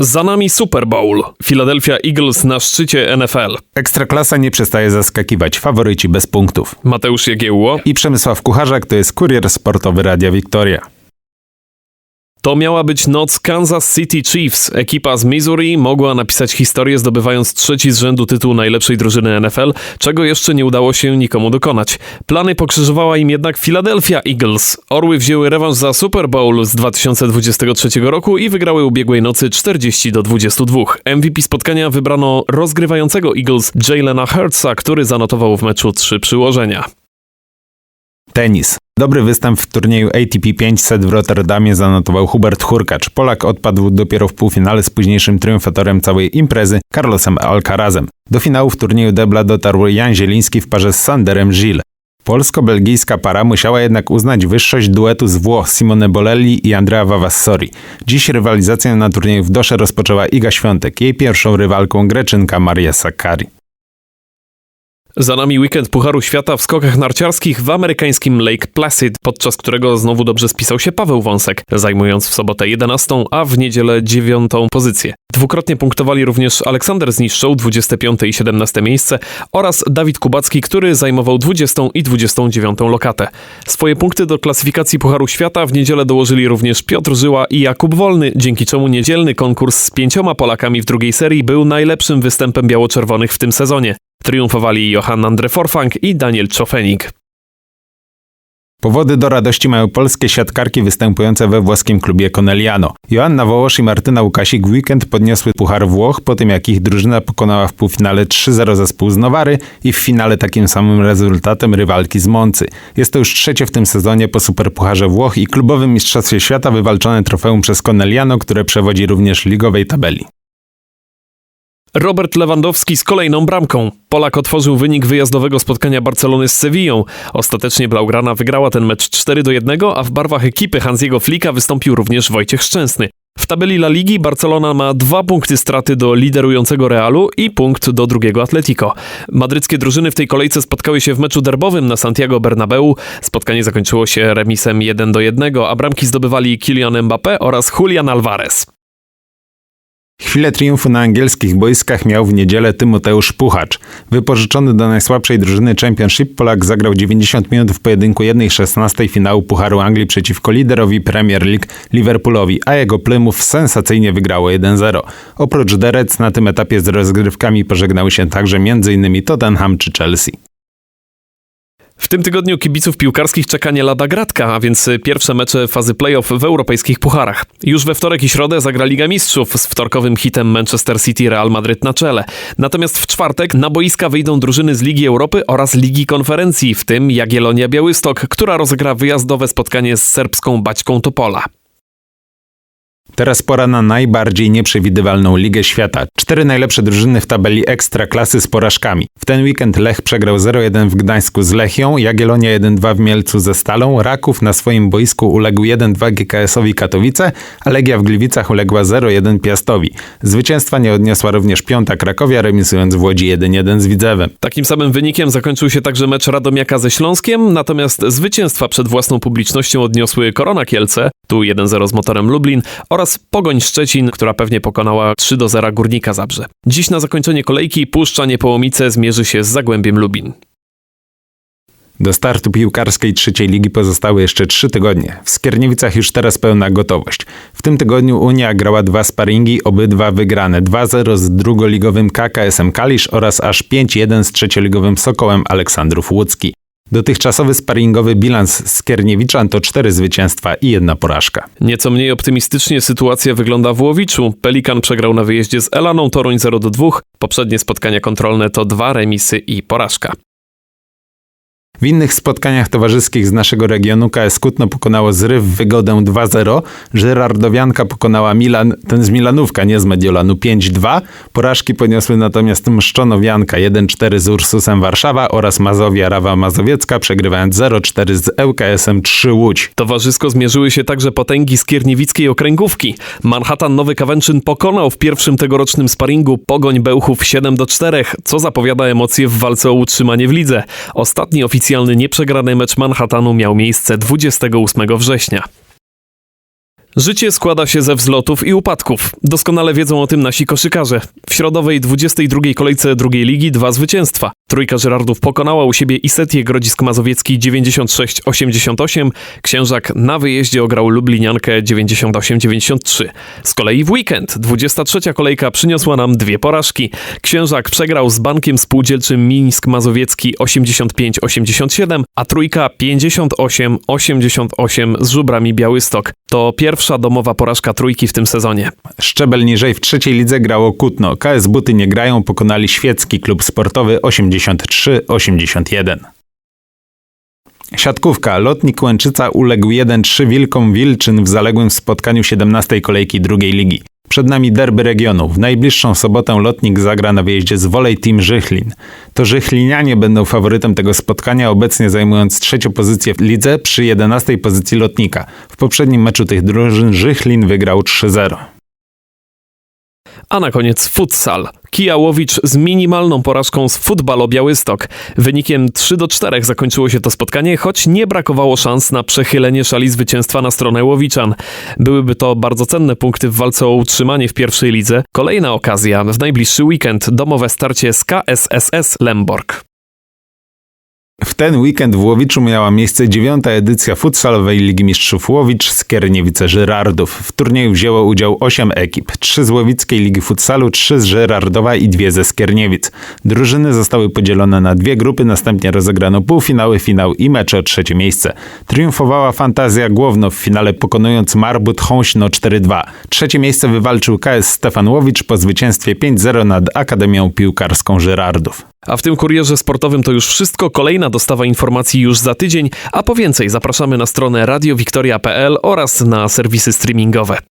Za nami Super Bowl. Philadelphia Eagles na szczycie NFL. Ekstraklasa nie przestaje zaskakiwać, faworyci bez punktów. Mateusz Jagiełło. I Przemysław Kucharzak to jest kurier sportowy Radia Wiktoria. To miała być noc Kansas City Chiefs. Ekipa z Missouri mogła napisać historię zdobywając trzeci z rzędu tytuł najlepszej drużyny NFL, czego jeszcze nie udało się nikomu dokonać. Plany pokrzyżowała im jednak Philadelphia Eagles. Orły wzięły rewanż za Super Bowl z 2023 roku i wygrały ubiegłej nocy 40 do 22. MVP spotkania wybrano rozgrywającego Eagles Jalena Hurtsa, który zanotował w meczu trzy przyłożenia. Tenis. Dobry występ w turnieju ATP 500 w Rotterdamie zanotował Hubert Hurkacz. Polak odpadł dopiero w półfinale z późniejszym triumfatorem całej imprezy, Carlosem Alcarazem. Do finału w turnieju debla dotarł Jan Zieliński w parze z Sanderem Gilles. Polsko-belgijska para musiała jednak uznać wyższość duetu z Włoch Simone Bolelli i Andrea Vavassori. Dziś rywalizację na turnieju w Dosze rozpoczęła Iga Świątek, jej pierwszą rywalką Greczynka Maria Sakkari. Za nami weekend Pucharu Świata w skokach narciarskich w amerykańskim Lake Placid, podczas którego znowu dobrze spisał się Paweł Wąsek, zajmując w sobotę 11, a w niedzielę 9 pozycję. Dwukrotnie punktowali również Aleksander Zniszczą, 25 i 17 miejsce oraz Dawid Kubacki, który zajmował 20 i 29 lokatę. Swoje punkty do klasyfikacji Pucharu Świata w niedzielę dołożyli również Piotr Żyła i Jakub Wolny, dzięki czemu niedzielny konkurs z pięcioma Polakami w drugiej serii był najlepszym występem biało-czerwonych w tym sezonie. Triumfowali Johann Andre Forfang i Daniel Czofenik. Powody do radości mają polskie siatkarki występujące we włoskim klubie Conegliano. Joanna Wołosz i Martyna Łukasik w weekend podniosły Puchar Włoch po tym jak ich drużyna pokonała w półfinale 3-0 zespół z Nowary i w finale takim samym rezultatem rywalki z Moncy. Jest to już trzecie w tym sezonie po Superpucharze Włoch i klubowym Mistrzostwie Świata wywalczone trofeum przez Conegliano, które przewodzi również ligowej tabeli. Robert Lewandowski z kolejną bramką. Polak otworzył wynik wyjazdowego spotkania Barcelony z Sewillą. Ostatecznie Blaugrana wygrała ten mecz 4 do 1, a w barwach ekipy Hansiego Flika wystąpił również Wojciech Szczęsny. W tabeli La Ligi Barcelona ma dwa punkty straty do liderującego Realu i punkt do drugiego Atletico. Madryckie drużyny w tej kolejce spotkały się w meczu derbowym na Santiago Bernabeu. Spotkanie zakończyło się remisem 1 do 1, a bramki zdobywali Kylian Mbappé oraz Julian Alvarez. Chwilę triumfu na angielskich boiskach miał w niedzielę Tymoteusz Puchacz. Wypożyczony do najsłabszej drużyny Championship, Polak zagrał 90 minut w pojedynku 1-16 finału Pucharu Anglii przeciwko liderowi Premier League Liverpoolowi, a jego Plymouth sensacyjnie wygrało 1-0. Oprócz Reds na tym etapie z rozgrywkami pożegnały się także m.in. Tottenham czy Chelsea. W tym tygodniu kibiców piłkarskich czeka nie lada gratka, a więc pierwsze mecze fazy playoff w europejskich pucharach. Już we wtorek i środę zagra Liga Mistrzów z wtorkowym hitem Manchester City Real Madryt na czele. Natomiast w czwartek na boiska wyjdą drużyny z Ligi Europy oraz Ligi Konferencji, w tym Jagiellonia Białystok, która rozegra wyjazdowe spotkanie z serbską Baćką Topola. Teraz pora na najbardziej nieprzewidywalną Ligę Świata. Cztery najlepsze drużyny w tabeli Ekstraklasy z porażkami. W ten weekend Lech przegrał 0-1 w Gdańsku z Lechią, Jagiellonia 1-2 w Mielcu ze Stalą, Raków na swoim boisku uległ 1-2 GKS-owi Katowice, a Legia w Gliwicach uległa 0-1 Piastowi. Zwycięstwa nie odniosła również piąta Krakowia, remisując w Łodzi 1-1 z Widzewem. Takim samym wynikiem zakończył się także mecz Radomiaka ze Śląskiem, natomiast zwycięstwa przed własną publicznością odniosły Korona Kielce, tu 1-0 z motorem Lublin oraz Pogoń Szczecin, która pewnie pokonała 3-0 Górnika Zabrze. Dziś na zakończenie kolejki Puszcza Niepołomice zmierzy się z Zagłębiem Lubin. Do startu piłkarskiej trzeciej ligi pozostały jeszcze trzy tygodnie. W Skierniewicach już teraz pełna gotowość. W tym tygodniu Unia grała dwa sparingi, obydwa wygrane. 2-0 z drugoligowym KKS-em Kalisz oraz aż 5-1 z trzecioligowym Sokołem Aleksandrów Łódzki. Dotychczasowy sparingowy bilans Skierniewiczan to cztery zwycięstwa i jedna porażka. Nieco mniej optymistycznie sytuacja wygląda w Łowiczu. Pelikan przegrał na wyjeździe z Elaną Toruń 0-2. Poprzednie spotkania kontrolne to dwa remisy i porażka. W innych spotkaniach towarzyskich z naszego regionu KS Kutno pokonało Zryw Wygodę 2-0, Żyrardowianka pokonała Milan, ten z Milanówka, nie z Mediolanu 5-2, porażki poniosły natomiast Mszczonowianka 1-4 z Ursusem Warszawa oraz Mazowia Rawa Mazowiecka przegrywając 0-4 z ŁKS-em 3 Łódź. Towarzysko zmierzyły się także potęgi skierniewickiej okręgówki. Manhattan Nowy Kawęczyn pokonał w pierwszym tegorocznym sparingu Pogoń Bełchów 7-4, co zapowiada emocje w walce o utrzymanie w lidze. Ostatni oficjalny Oficjalny nieprzegrany mecz Manhattanu miał miejsce 28 września. Życie składa się ze wzlotów i upadków. Doskonale wiedzą o tym nasi koszykarze. W środowej 22 kolejce drugiej ligi dwa zwycięstwa. Trójka Żerardów pokonała u siebie Isetię Grodzisk Mazowiecki 96-88. Księżak na wyjeździe ograł Lubliniankę 98-93. Z kolei w weekend 23 kolejka przyniosła nam dwie porażki. Księżak przegrał z Bankiem Spółdzielczym Mińsk Mazowiecki 85-87, a trójka 58-88 z Żubrami Białystok. To pierwsza domowa porażka trójki w tym sezonie. Szczebel niżej w trzeciej lidze grało Kutno. KS Buty nie grają, pokonali świecki klub sportowy 83-81. Siatkówka. Lotnik Łęczyca uległ 1-3 Wilkom Wilczyn w zaległym spotkaniu 17 kolejki drugiej ligi. Przed nami derby regionu. W najbliższą sobotę Lotnik zagra na wyjeździe z Volley Team Żychlin. To Żychlinianie będą faworytem tego spotkania, obecnie zajmując trzecią pozycję w lidze przy 11 pozycji Lotnika. W poprzednim meczu tych drużyn Żychlin wygrał 3-0. A na koniec futsal. Kijałowicz z minimalną porażką z Futbalo Białystok. Wynikiem 3 do 4 zakończyło się to spotkanie, choć nie brakowało szans na przechylenie szali zwycięstwa na stronę Łowiczan. Byłyby to bardzo cenne punkty w walce o utrzymanie w pierwszej lidze. Kolejna okazja w najbliższy weekend domowe starcie z KSSS Lemborg. W ten weekend w Łowiczu miała miejsce dziewiąta edycja futsalowej Ligi Mistrzów Łowicz Skierniewice Żyrardów. W turnieju wzięło udział 8 ekip, 3 z Łowickiej Ligi Futsalu, 3 z Żyrardowa i 2 ze Skierniewic. Drużyny zostały podzielone na dwie grupy, następnie rozegrano półfinały, finał i mecze o trzecie miejsce. Triumfowała Fantazja Głowno w finale pokonując Marbut Hąśno 4-2. Trzecie miejsce wywalczył KS Stefan Łowicz po zwycięstwie 5-0 nad Akademią Piłkarską Żyrardów. A w tym kurierze sportowym to już wszystko. Kolejna dostawa informacji już za tydzień, a po więcej zapraszamy na stronę radiowiktoria.pl oraz na serwisy streamingowe.